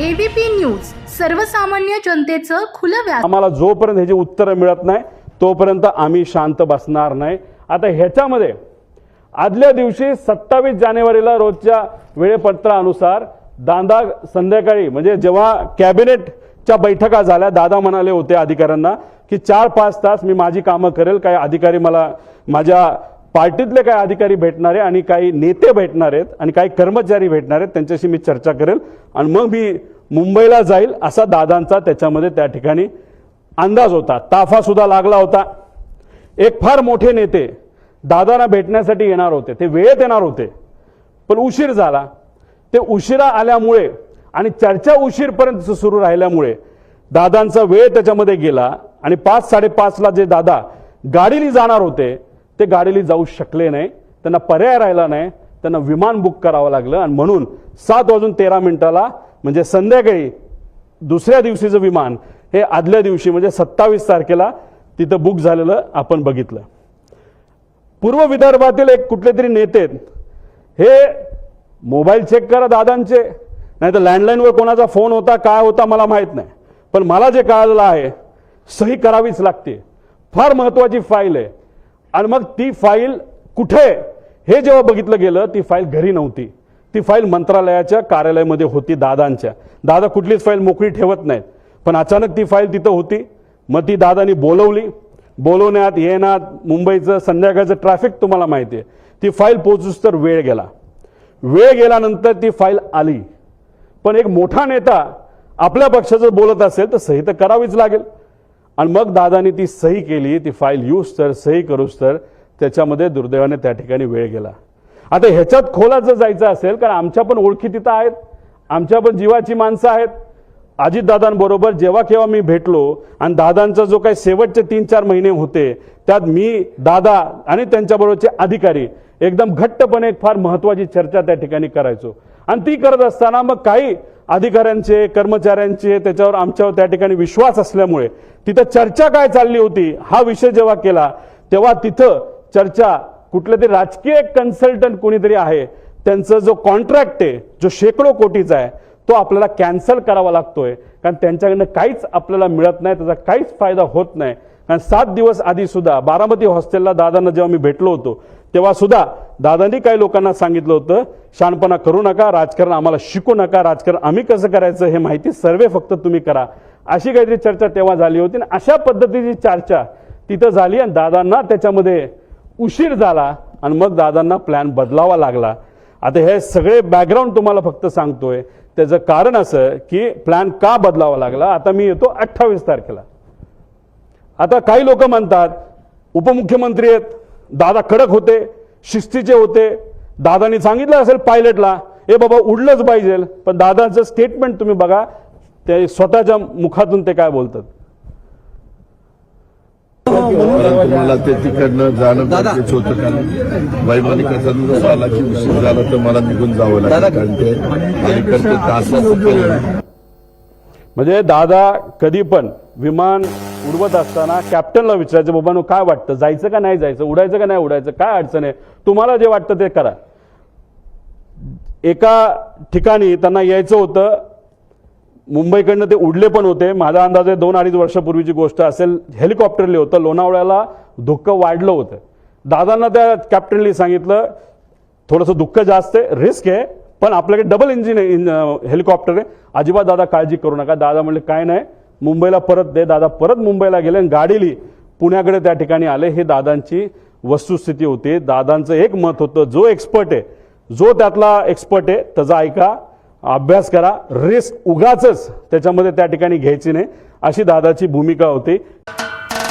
ABP news सर्वसामान्य जनतेचं खुलं व्यास आम्हाला जोपर्यंत ह्याची उत्तरं मिळत नाही तोपर्यंत आम्ही शांत बसणार नाही. आता ह्याच्यामध्ये आदल्या दिवशी सत्तावीस जानेवारीला रोजच्या वेळेपत्रानुसार दादा संध्याकाळी म्हणजे जेव्हा कॅबिनेटच्या बैठका झाल्या दादा म्हणाले होते अधिकाऱ्यांना की चार पाच तास मी माझी कामं करेल काही अधिकारी मला माझ्या पार्टीतले काही अधिकारी भेटणार आहे आणि काही नेते भेटणार आहेत आणि काही कर्मचारी भेटणार आहेत त्यांच्याशी मी चर्चा करेल. आणि मग मी मुंबईला जाईल असा दादांचा त्याच्यामध्ये त्या ठिकाणी अंदाज होता. ताफा सुद्धा लागला होता. एक फार मोठे नेते दादांना भेटण्यासाठी येणार होते. ते वेळेत येणार होते. पण उशीर झाला. ते उशिरा आल्यामुळे आणि चर्चा उशीरपर्यंत सुरू राहिल्यामुळे दादांचा वेळ त्याच्यामध्ये गेला आणि पाच साडेपाचला जे दादा गाडीने जाणार होते ते गाडीने जाऊ शकले नाही. त्यांना पर्याय राहिला नाही. त्यांना विमान बुक करावं लागलं आणि म्हणून सात वाजून तेरा मिनिटाला म्हणजे संध्याकाळी दुसऱ्या दिवशीचं विमान हे आदल्या दिवशी म्हणजे सत्तावीस तारखेला तिथं बुक झालेलं आपण बघितलं पूर्व विदर्भातील एक कुठले तरी नेते आहेत. हे मोबाईल चेक करा दादांचे नाही तर लँडलाईनवर कोणाचा फोन होता काय होता मला माहीत नाही पण मला जे कळालेलं आहे सही करावीच लागते फार महत्वाची फाईल आहे आणि मग ती फाईल कुठे आहे? हे जेव्हा बघितलं गेलं ती फाईल घरी नव्हती ती फाईल मंत्रालयाच्या कार्यालयामध्ये होती दादांच्या. दादा कुठलीच फाईल मोकळी ठेवत नाहीत. पण अचानक ती फाईल तिथं होती. मग ती दादानी बोलवली. बोलवण्यात येण्यात मुंबईचं संध्याकाळचं ट्रॅफिक तुम्हाला माहिती आहे. ती फाईल पोचूस तर वेळ गेला. वेळ गेल्यानंतर ती फाईल आली. पण एक मोठा नेता आपल्या पक्षाचं बोलत असेल तर सही तर करावीच लागेल. आणि मग दादानी ती सही केली. ती फाईल यूज तर सही करूस तर त्याच्यामध्ये दुर्दैवाने त्या ठिकाणी वेळ गेला. आता ह्याच्यात खोलात जर जायचं असेल कारण आमच्या पण ओळखी तिथं आहेत आमच्या पण जीवाची माणसं आहेत. अजितदादांबरोबर जेव्हा केव्हा मी भेटलो आणि दादांचा जो काही शेवटचे तीन चार महिने होते त्यात मी दादा आणि त्यांच्याबरोबरचे अधिकारी एकदम घट्टपणे एक फार महत्वाची चर्चा त्या ठिकाणी करायचो. आणि ती करत असताना मग काही अधिकाऱ्यांचे कर्मचाऱ्यांचे त्याच्यावर आमच्यावर त्या ठिकाणी विश्वास असल्यामुळे तिथं चर्चा काय चालली होती हा विषय जेव्हा केला तेव्हा तिथं चर्चा कुठलं तरी राजकीय कन्सल्टंट कोणीतरी आहे त्यांचा जो कॉन्ट्रॅक्ट आहे जो शेकडो कोटीचा आहे तो आपल्याला कॅन्सल करावा लागतोय. कारण त्यांच्याकडनं काहीच आपल्याला मिळत नाही त्याचा काहीच फायदा होत नाही. कारण सात दिवस आधी सुद्धा बारामती हॉस्टेलला दादांना जेव्हा मी भेटलो होतो तेव्हा सुद्धा दादांनी काही लोकांना सांगितलं होतं शहाणपणा करू नका राजकारण आम्हाला शिकू नका राजकारण आम्ही कसं करायचं हे माहिती सर्वे फक्त तुम्ही करा. अशी काहीतरी चर्चा तेव्हा झाली होती आणि अशा पद्धतीची चर्चा तिथं झाली आणि दादांना त्याच्यामध्ये उशीर झाला आणि मग दादांना प्लॅन बदलावा लागला. आता हे सगळे बॅकग्राऊंड तुम्हाला फक्त सांगतोय. त्याचं कारण असं की प्लॅन का बदलावा लागला? आता मी येतो अठ्ठावीस तारखेला. आता काही लोक म्हणतात उपमुख्यमंत्री आहेत दादा कडक होते शिस्तीचे होते. दादानी सांगितलं असेल पायलटला हे बाबा उडलंच पाहिजे. पण दादाचं स्टेटमेंट तुम्ही बघा ते स्वतःच्या मुखातून ते काय बोलतात. तुम्हाला ते तिकडनं जाणं गरजेचं होतं कारण वैमानिकाचा दिवस आला की उशीर झाला तर मला निघून जावं लागलं कारण ते अलीकडचे तास म्हणजे दादा कधी पण विमान उडवत असताना कॅप्टनला विचारायचं बाबांनो काय वाटतं? जायचं का नाही जायचं? उडायचं का नाही उडायचं? काय अडचण आहे? तुम्हाला जे वाटतं ते करा. एका ठिकाणी त्यांना यायचं होतं. मुंबईकडनं ते उडले पण होते. माझा अंदाज आहे दोन अडीच वर्षापूर्वीची गोष्ट असेल. हेलिकॉप्टरले होतं. लोणावळ्याला दुःख वाढलं होतं. दादांना त्या कॅप्टननी सांगितलं थोडंसं दुःख जास्त आहे रिस्क आहे पण आपल्याकडे डबल इंजिन हेलिकॉप्टर आहे. अजिबात दादा काळजी करू नका. दादा म्हणले काय नाही मुंबईला परत दे. दादा परत मुंबईला गेले आणि गाडीली पुण्याकडे त्या ठिकाणी आले. हे दादांची वस्तुस्थिती होती. दादांचं एक मत होतं जो एक्सपर्ट आहे जो त्यातला एक्सपर्ट आहे त्याचा ऐका अभ्यास करा रिस्क उगाच त्याच्यामध्ये त्या ठिकाणी घ्यायची नाही. अशी दादाची भूमिका होती.